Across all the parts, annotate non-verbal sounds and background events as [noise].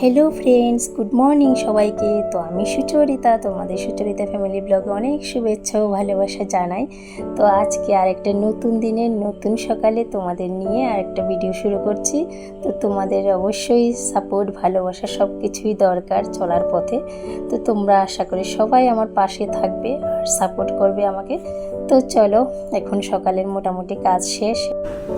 Hello friends good morning সবাইকে। তো আমি সুচরিতা, তোমাদের সুচরিতা ফ্যামিলি ব্লগে অনেক শুভেচ্ছা ও ভালোবাসা জানাই। তো আজকে আরেকটা নতুন দিনের নতুন সকালে তোমাদের নিয়ে আরেকটা ভিডিও শুরু করছি। তো তোমাদের অবশ্যই সাপোর্ট ভালোবাসা সব কিছুই দরকার চলার পথে। তো তোমরা আশা করি সবাই আমার পাশে থাকবে আর সাপোর্ট করবে আমাকে। তো চলো, এখন সকালের মোটামুটি কাজ শেষ।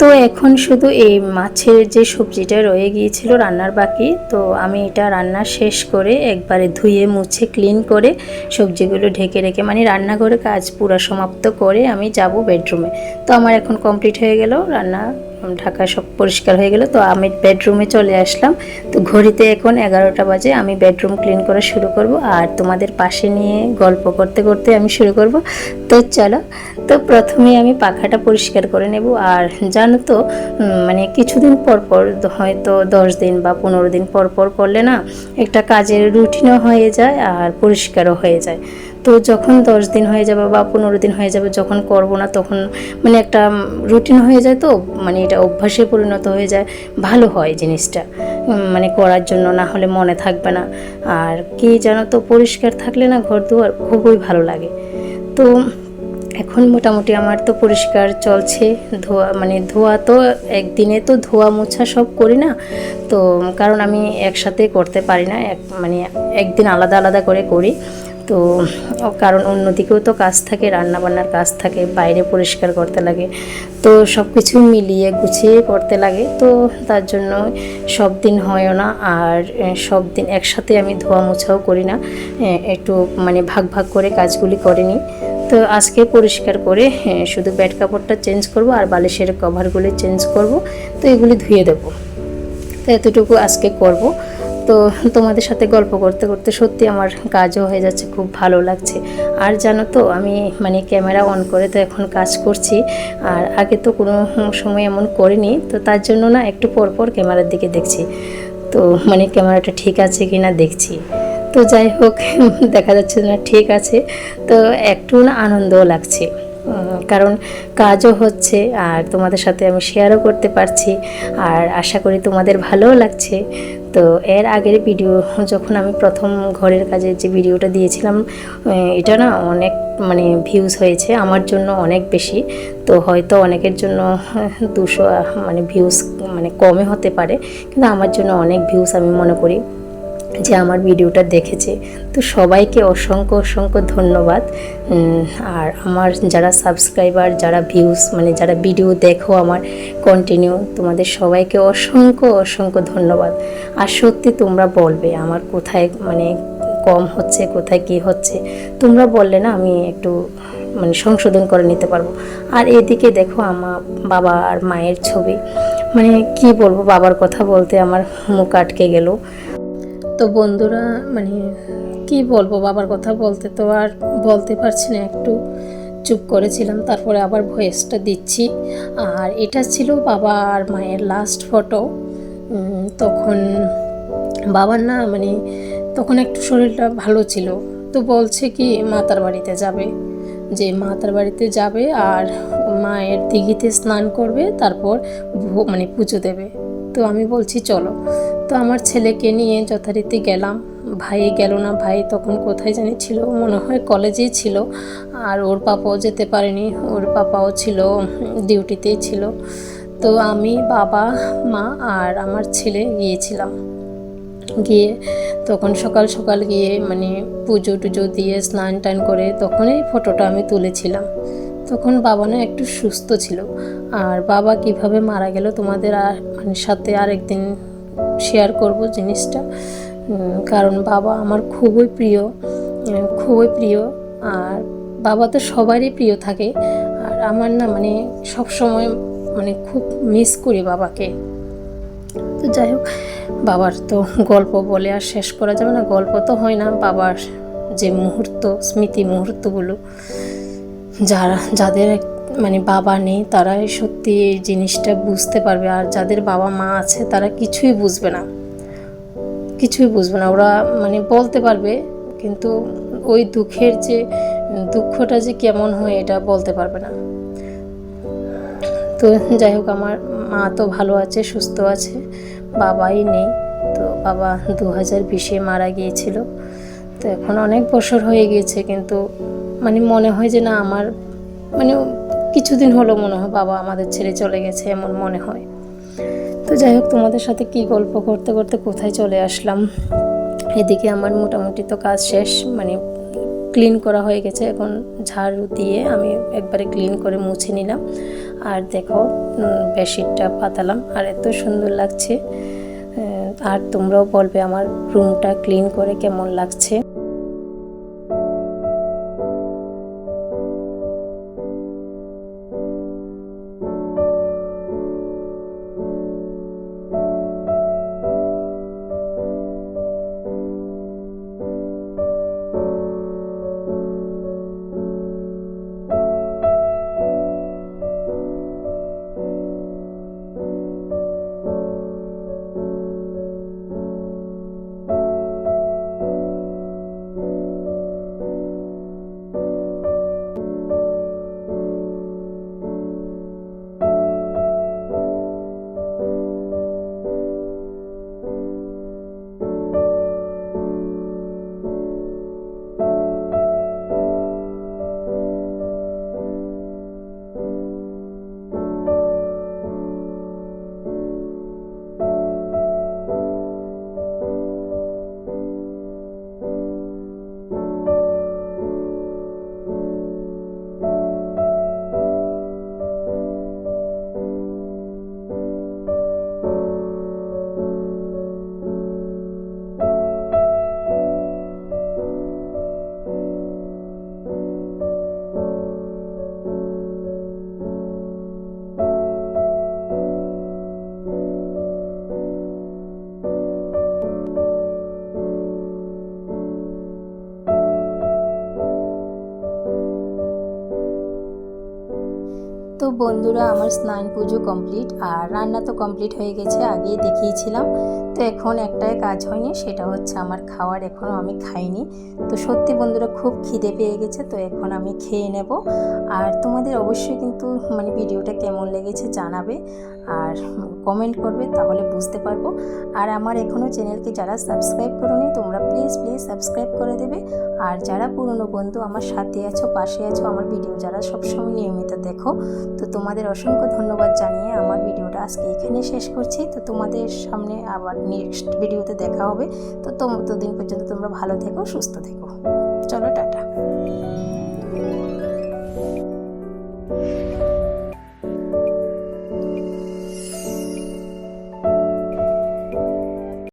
তো এখন শুধু এই মাছের যে সবজিটা রয়ে গিয়েছিল রান্নার বাকি, তো আমি এটা রান্না শেষ করে একবারে ধুয়ে, মুছে ক্লিন করে সবজিগুলো ঢেকে রেখে মানে রান্নাঘরে কাজ পুরো সমাপ্ত করে আমি যাব বেডরুমে তো আমার এখন কমপ্লিট হয়ে গেল রান্না ঢাকা সব পরিষ্কার হয়ে গেল। তো আমি বেডরুমে চলে আসলাম। তো ঘড়িতে এখন এগারোটা বাজে। আমি বেডরুম ক্লিন করা শুরু করব। আর তোমাদের পাশে নিয়ে গল্প করতে করতে আমি শুরু করব। তো চলো। তো প্রথমে আমি পাখাটা পরিষ্কার করে নেব। আর জানো তো মানে কিছুদিন পর পর হয়তো দশ দিন বা পনেরো দিন পর পর করলে না একটা কাজের রুটিনও হয়ে যায় আর পরিষ্কারও হয়ে যায়। তো যখন দশ দিন হয়ে যাবে বা পনেরো দিন হয়ে যাবে যখন করব না, তখন মানে একটা রুটিন হয়ে যায় তো মানে এটা অভ্যাসে পরিণত হয়ে যায়। ভালো হয় জিনিসটা মানে করার জন্য, না হলে মনে থাকবে না। আর কি জানো তো, পরিষ্কার থাকলে না ঘর দুয়ার খুবই ভালো লাগে। তো এখন মোটামুটি আমার তো পরিষ্কার চলছে, ধোয়া মানে ধোয়া তো একদিনে তো ধোয়া মোছা সব করি না। তো কারণ আমি একসাথে করতে পারি না, এক মানে একদিন আলাদা আলাদা করে করি। তো, কারণ অন্যদিকেও তো কাজ থাকে রান্না বান্নার কাজ থাকে, বাইরে পরিষ্কার করতে লাগে। তো সব কিছু মিলিয়ে গুছিয়ে করতে লাগে, তো তার জন্য সব দিন হয়ও না, আর সব দিন একসাথে আমি ধোয়া মোছাও করি না একটু মানে ভাগ ভাগ করে কাজগুলি করে নিই। তো আজকে পরিষ্কার করে শুধু বেড কাপড়টা চেঞ্জ করব আর বালিশের কভারগুলি চেঞ্জ করব, তো এগুলি ধুয়ে দেবো। তো এতটুকু আজকে করব। তো তোমাদের সাথে গল্প করতে করতে সত্যি আমার কাজও হয়ে যাচ্ছে, খুব ভালো লাগছে। আর জানো তো, আমি মানে ক্যামেরা অন করে তো এখন কাজ করছি, আর আগে তো কোনো সময় এমন করিনি, তো তার জন্য না একটু পর পর ক্যামেরার দিকে দেখছি। তো মানে ক্যামেরাটা ঠিক আছে কি না দেখছি। তো যাই হোক, [laughs] দেখা যাচ্ছে না ঠিক আছে, তো একটু না আনন্দও লাগছে। কারণ কাজও হচ্ছে, আর তোমাদের সাথে আমি শেয়ারও করতে পারছি, আর আশা করি তোমাদের ভালোও লাগছে। তো এর আগের ভিডিও যখন আমি প্রথম ঘরের কাজে যে ভিডিওটা দিয়েছিলাম এটা না অনেক মানে ভিউজ হয়েছে, আমার জন্য অনেক বেশি। তো হয়তো অনেকের জন্য দুশো মানে ভিউজ মানে কমে হতে পারে, কিন্তু আমার জন্য অনেক ভিউজ আমি মনে করি। যে আমার ভিডিওটা দেখেছে। তো সবাইকে অসংখ্য অসংখ্য ধন্যবাদ। আর আমার যারা সাবস্ক্রাইবার, যারা ভিউজ মানে যারা ভিডিও দেখো আমার কন্টিনিউ তোমাদের সবাইকে অসংখ্য অসংখ্য ধন্যবাদ। আর সত্যি তোমরা বলবে, আমার কোথায় মানে কম হচ্ছে, কোথায় কি হচ্ছে, তোমরা বললে না আমি একটু মানে সংশোধন করে নিতে পারব। আর এদিকে দেখো আমার বাবা আর মায়ের ছবি। মানে কি বলব, বাবার কথা বলতে আমার মুখ আটকে গেল। তো বন্ধুরা মানে কি বলব, বাবার কথা বলতে তো আর বলতে পারছি না, একটু চুপ করেছিলাম, তারপরে আবার ভয়েসটা দিচ্ছি। আর এটা ছিল বাবা আর মায়ের লাস্ট ফটো তখন বাবার না মানে তখন একটু শরীরটা ভালো ছিল, তো বলছে কি মাতার বাড়িতে যাবে। যে মাতার বাড়িতে যাবে আর মায়ের দিঘিতে স্নান করবে, তারপর মানে পুজো দেবে। তো আমি বলছি, চলো। তো আমার ছেলেকে নিয়ে যথারীতি গেলাম। ভাই গেল না ভাই তখন কোথায় জানি ছিল, মনে হয় কলেজেই ছিল। আর ওর পাপাও যেতে পারেনি, ওর পাপাও ছিল, ডিউটিতেই ছিল। তো আমি বাবা, মা আর আমার ছেলে গিয়েছিলাম। গিয়ে তখন সকাল সকাল গিয়ে মানে পুজো টুজো দিয়ে স্নান টান করে তখনই ফটোটা আমি তুলেছিলাম। তখন বাবা না একটু সুস্থ ছিল। আর বাবা কীভাবে মারা গেল তোমাদের আর মানে সাথে আরেকদিন শেয়ার করব জিনিসটা। কারণ বাবা আমার খুবই প্রিয় খুবই প্রিয়। আর বাবা তো সবারই প্রিয় থাকে। আর আমার না মানে সব সময় মানে খুব মিস করি বাবাকে। তো যাই হোক, বাবার তো গল্প বলে আর শেষ করা যাবে না। গল্প তো হয় না, বাবার যে মুহূর্ত, স্মৃতি মুহূর্তগুলো। যারা, যাদের মানে বাবা নেই, তারাই সত্যি এই জিনিসটা বুঝতে পারবে। আর যাদের বাবা মা আছে, তারা কিছুই বুঝবে না। কিছুই বুঝবে না। ওরা মানে বলতে পারবে, কিন্তু ওই দুঃখের যে, দুঃখটা যে কেমন হয়, এটা বলতে পারবে না। তো যাই হোক, আমার মা তো ভালো আছে, সুস্থ আছে, বাবাই নেই। তো তো বাবা দু হাজার বিশে মারা গিয়েছিল। তো এখন অনেক বছর হয়ে গিয়েছে, কিন্তু মানে মনে হয় যে না, আমার মানে কিছুদিন হলো মনে হয় বাবা আমাদের ছেড়ে চলে গেছে এমন মনে হয়। তো যাই হোক, তোমাদের সাথে কি গল্প করতে করতে কোথায় চলে আসলাম? এদিকে আমার মোটামুটি তো কাজ শেষ মানে ক্লিন করা হয়ে গেছে। এখন ঝাড়ু দিয়ে আমি একবারে ক্লিন করে মুছে নিলাম। আর দেখো বেডশিটটা পাতালাম। আর এত সুন্দর লাগছে। আর তোমরাও বলবে আমার রুমটা ক্লিন করে কেমন লাগছে। বন্ধুরা, আমার স্নান পুজো কমপ্লিট আর রান্না তো কমপ্লিট হয়ে গেছে আগে দেখিয়েছিলাম। তো এখন একটাই কাজ হয়নি, সেটা হচ্ছে আমার খাওয়ার এখনও আমি খাইনি। তো সত্যি বন্ধুরা, খুব খিদে পেয়ে গেছে, তো এখন আমি খেয়ে নেব। আর তোমাদের অবশ্যই কিন্তু মানে ভিডিওটা কেমন লেগেছে জানাবে। আর কমেন্ট করবে, তাহলে বুঝতে পারব। আর আমার এখনও চ্যানেলকে যারা সাবস্ক্রাইব করোনি, তোমরা প্লিজ প্লিজ সাবস্ক্রাইব করে দেবে। আর যারা পুরনো বন্ধু, আমার সাথে আছো, পাশে আছো, আমার ভিডিও যারা সবসময় নিয়মিত দেখো, তো তোমাদের অসংখ্য ধন্যবাদ জানিয়ে আমার ভিডিওটা আজকে এখানে শেষ করছি। তো তোমাদের সামনে আবার নেক্সট ভিডিওতে দেখা হবে। তো ততদিন পর্যন্ত তোমরা ভালো থেকো, সুস্থ থেকো। চলো, টাটা।